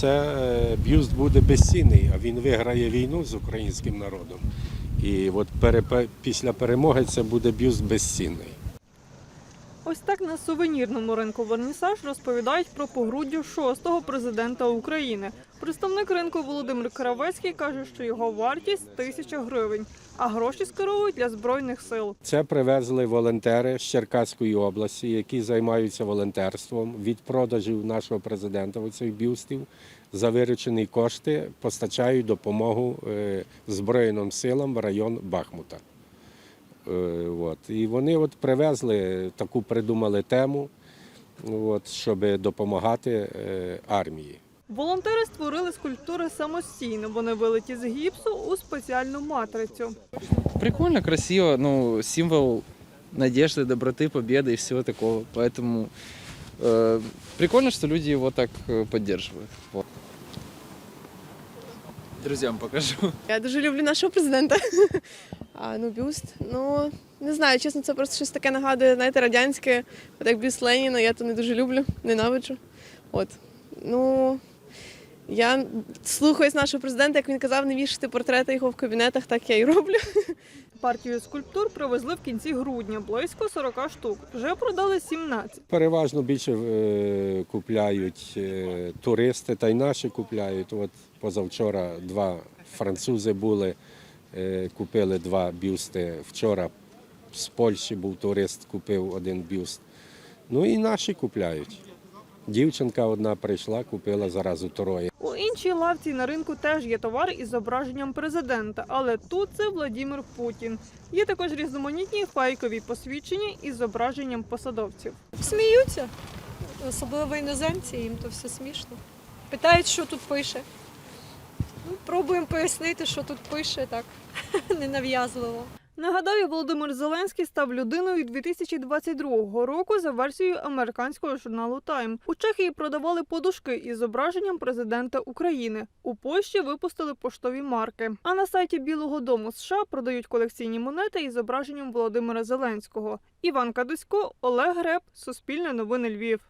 це е, б'юст буде безцінний, а він виграє війну з українським народом. І от перепе- після перемоги це буде б'юст безцінний. Ось так на сувенірному ринку Вернісаж розповідають про погруддя шостого президента України. Представник ринку Володимир Кравецький каже, що його вартість тисяча гривень, а гроші скеровують для збройних сил. Це привезли волонтери з Черкаської області, які займаються волонтерством від продажів нашого президента оцих бюстів. За виручені кошти постачають допомогу е, Збройним силам в район Бахмута. Е, От. І вони от привезли таку придумали тему, от, щоб допомагати е, армії. Волонтери створили скульптури самостійно. Вони вилиті з гіпсу у спеціальну матрицю. Прикольно, красиво, ну, символ надежды, доброты, победы и всего такого. Поэтому э, прикольно, что люди его так э, поддерживают. Вот. Друзьям покажу. Я дуже люблю нашого президента. А ну бюст. Ну не знаю, чесно, це просто щось таке нагадує, знаєте, радянське, от як бюст Леніна, я то не дуже люблю, ненавиджу. От. Ну я слухаюсь нашого президента, як він казав, не вішати портрети його в кабінетах, так я і роблю. Партію скульптур привезли в кінці грудня, близько 40 штук. Вже продали 17. Переважно більше е, купляють е, туристи, та й наші купляють. От позавчора два французи були, купили два бюсти. Вчора з Польщі був турист, купив один бюст. Ну і наші купляють. Дівчинка одна прийшла, купила заразу троє. У іншій лавці на ринку теж є товар із зображенням президента, але тут це Владимир Путін. Є також різноманітні фейкові посвідчення із зображенням посадовців. Сміються, особливо іноземці, їм то все смішно. Питають, що тут пише. Пробуємо пояснити, що тут пише так ненав'язливо. Нагадаю, Володимир Зеленський став людиною 2022 року за версією американського журналу Time. У Чехії продавали подушки із зображенням президента України. У Польщі випустили поштові марки. А на сайті Білого Дому США продають колекційні монети із зображенням Володимира Зеленського. Іван Кадусько, Олег Греб, Суспільне новини Львів.